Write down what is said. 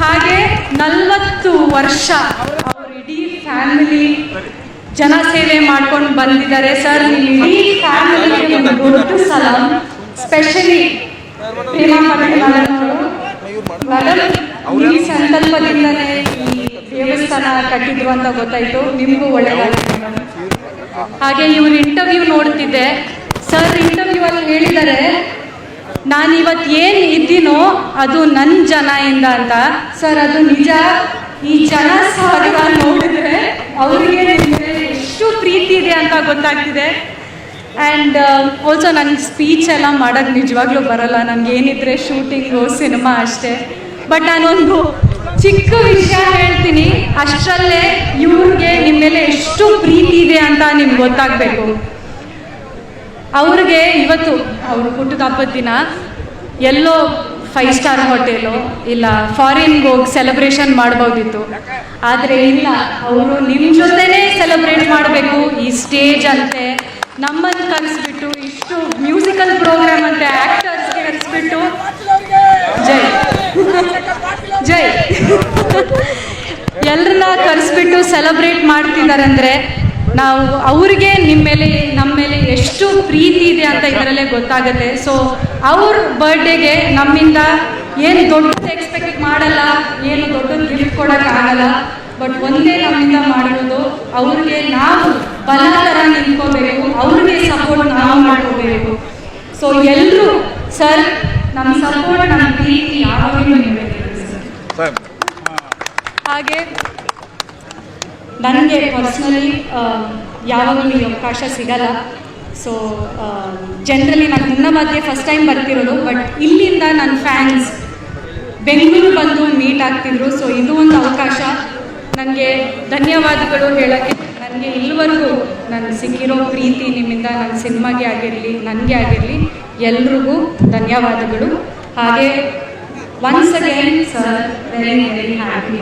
ಹಾಗೆ ನಲವತ್ತು ವರ್ಷ ಅವರು ಇಡೀ ಫ್ಯಾಮಿಲಿ ಜನ ಸೇವೆ ಮಾಡ್ಕೊಂಡು ಬಂದಿದ್ದಾರೆ. ಸರ್ ಇಡೀ ಫ್ಯಾಮಿಲಿ ಒಂದು ದೊಡ್ಡ ಸಲಾಂ ಸ್ಪೆಷಲಿ ಈ ಸಂಕಲ್ಪದಿಂದಲೇ ಈ ದೇವಸ್ಥಾನ ಕಟ್ಟಿದ್ರು ಅಂತ ಗೊತ್ತಾಯ್ತು. ನಿಮಗೂ ಒಳ್ಳೆಯದಾಗಿದೆ ಹಾಗೆ ಇವ್ರ ಇಂಟರ್ವ್ಯೂ ನೋಡ್ತಿದ್ದೆ. ಸರ್ ಇಂಟರ್ವ್ಯೂ ಅಲ್ಲಿ ಹೇಳಿದ್ದಾರೆ ನಾನು ಇವತ್ತು ಏನು ಇದ್ದೀನೋ ಅದು ನನ್ನ ಜನ ಇಂದ ಅಂತ. ಸರ್, ಅದು ನಿಜ. ಈ ಜನ ಸಾಗರ ನೋಡಿದ್ರೆ ಅವರಿಗೆ ಎಷ್ಟು ಪ್ರೀತಿ ಇದೆ ಅಂತ ಗೊತ್ತಾಗ್ತಿದೆ. ಆ್ಯಂಡ್ ಆಲ್ಸೋ ನನ್ನ ಸ್ಪೀಚ್ ಎಲ್ಲ ಮಾಡೋಕ್ಕೆ ನಿಜವಾಗ್ಲೂ ಬರಲ್ಲ. ನನಗೆ ಏನಿದ್ರೆ ಶೂಟಿಂಗು ಸಿನಿಮಾ ಅಷ್ಟೇ. ಬಟ್ ನಾನೊಂದು ಚಿಕ್ಕ ವಿಷಯ ಹೇಳ್ತೀನಿ. ಅಷ್ಟರಲ್ಲೇ ಇವ್ರಿಗೆ ನಿಮ್ಮ ಮೇಲೆ ಎಷ್ಟು ಪ್ರೀತಿ ಇದೆ ಅಂತ ನಿಮ್ಗೆ ಗೊತ್ತಾಗಬೇಕು. ಅವ್ರಿಗೆ ಇವತ್ತು ಅವರು ಹುಟ್ಟಿದ ದಿನ ಎಲ್ಲೋ ಫೈವ್ ಸ್ಟಾರ್ ಹೋಟೆಲು ಇಲ್ಲ ಫಾರಿನ್ಗೆ ಹೋಗಿ ಸೆಲೆಬ್ರೇಷನ್ ಮಾಡ್ಬೋದಿತ್ತು. ಆದರೆ ಇಲ್ಲ, ಅವರು ನಿಮ್ಮ ಜೊತೆನೇ ಸೆಲೆಬ್ರೇಟ್ ಮಾಡಬೇಕು, ಈ ಸ್ಟೇಜ್ ಅಂತೆ ನಮ್ಮನ್ನು ಕಲಿಸ್ಬಿಟ್ಟು ಇಷ್ಟು ಮ್ಯೂಸಿಕಲ್ ಪ್ರೋಗ್ರಾಮ್ ಅಂತೆ ಆ್ಯಕ್ಟರ್ಸ್ ಕಲಿಸ್ಬಿಟ್ಟು ಜೈ. ಜೈ. ಎಲ್ಲರನ್ನ ಕರೆಸ್ಬಿಟ್ಟು ಸೆಲೆಬ್ರೇಟ್ ಮಾಡ್ತಿದ್ದಾರೆ ಅಂದರೆ ನಾವು ಅವ್ರಿಗೆ ನಿಮ್ಮ ಮೇಲೆ ನಮ್ಮ ಮೇಲೆ ಎಷ್ಟು ಪ್ರೀತಿ ಇದೆ ಅಂತ ಇದರಲ್ಲೇ ಗೊತ್ತಾಗುತ್ತೆ. ಸೊ ಅವ್ರ ಬರ್ಡೇಗೆ ನಮ್ಮಿಂದ ಏನು ದೊಡ್ಡದು ಎಕ್ಸ್ಪೆಕ್ಟ್ ಮಾಡಲ್ಲ ಏನು ದೊಡ್ಡ ಗಿಫ್ಟ್ ಕೊಡೋಕ್ಕಾಗಲ್ಲ ಬಟ್ ಒಂದೇ ನಮ್ಮಿಂದ ಮಾಡಿರೋದು ಅವ್ರಿಗೆ ನಾವು ಬಲ ಥರ ನಿಂತ್ಕೋಬೇಕು ಅವ್ರಿಗೆ ಸಪೋರ್ಟ್ ನಾವು ಮಾಡ್ಕೋಬೇಕು. ಸೊ ಎಲ್ಲರೂ ಸರ್ ನಮ್ಮ ಸಪೋರ್ಟ್ ನಮ್ಮ ಪ್ರೀತಿ ಯಾವಾಗಲೂ ಹಾಗೆ ನನಗೆ ಪರ್ಸ್ನಲಿ ಯಾವಾಗಲೂ ಈ ಅವಕಾಶ ಸಿಗಲ್ಲ. ಸೊ ಜನರಲಿ ನಾನು ಹುನ್ನಬಾದ್ಗೆ ಫಸ್ಟ್ ಟೈಮ್ ಬರ್ತಿರೋದು ಬಟ್ ಇಲ್ಲಿಂದ ನನ್ನ ಫ್ಯಾನ್ಸ್ ಬೆಂಗಳೂರು ಬಂದು ಮೀಟ್ ಆಗ್ತಿದ್ರು. ಸೊ ಇದು ಒಂದು ಅವಕಾಶ. ನನಗೆ ಧನ್ಯವಾದಗಳು ಹೇಳೋಕ್ಕೆ. ನನಗೆ ಇಲ್ಲಿವರೆಗೂ ನಾನು ಸಿಕ್ಕಿರೋ ಪ್ರೀತಿ ನಿಮ್ಮಿಂದ ನನ್ನ ಸಿನಿಮಾಗೆ ಆಗಿರಲಿ, ನನಗೆ ಆಗಿರಲಿ, ಎಲ್ರಿಗೂ ಧನ್ಯವಾದಗಳು. ಹಾಗೆ once again sir very very happy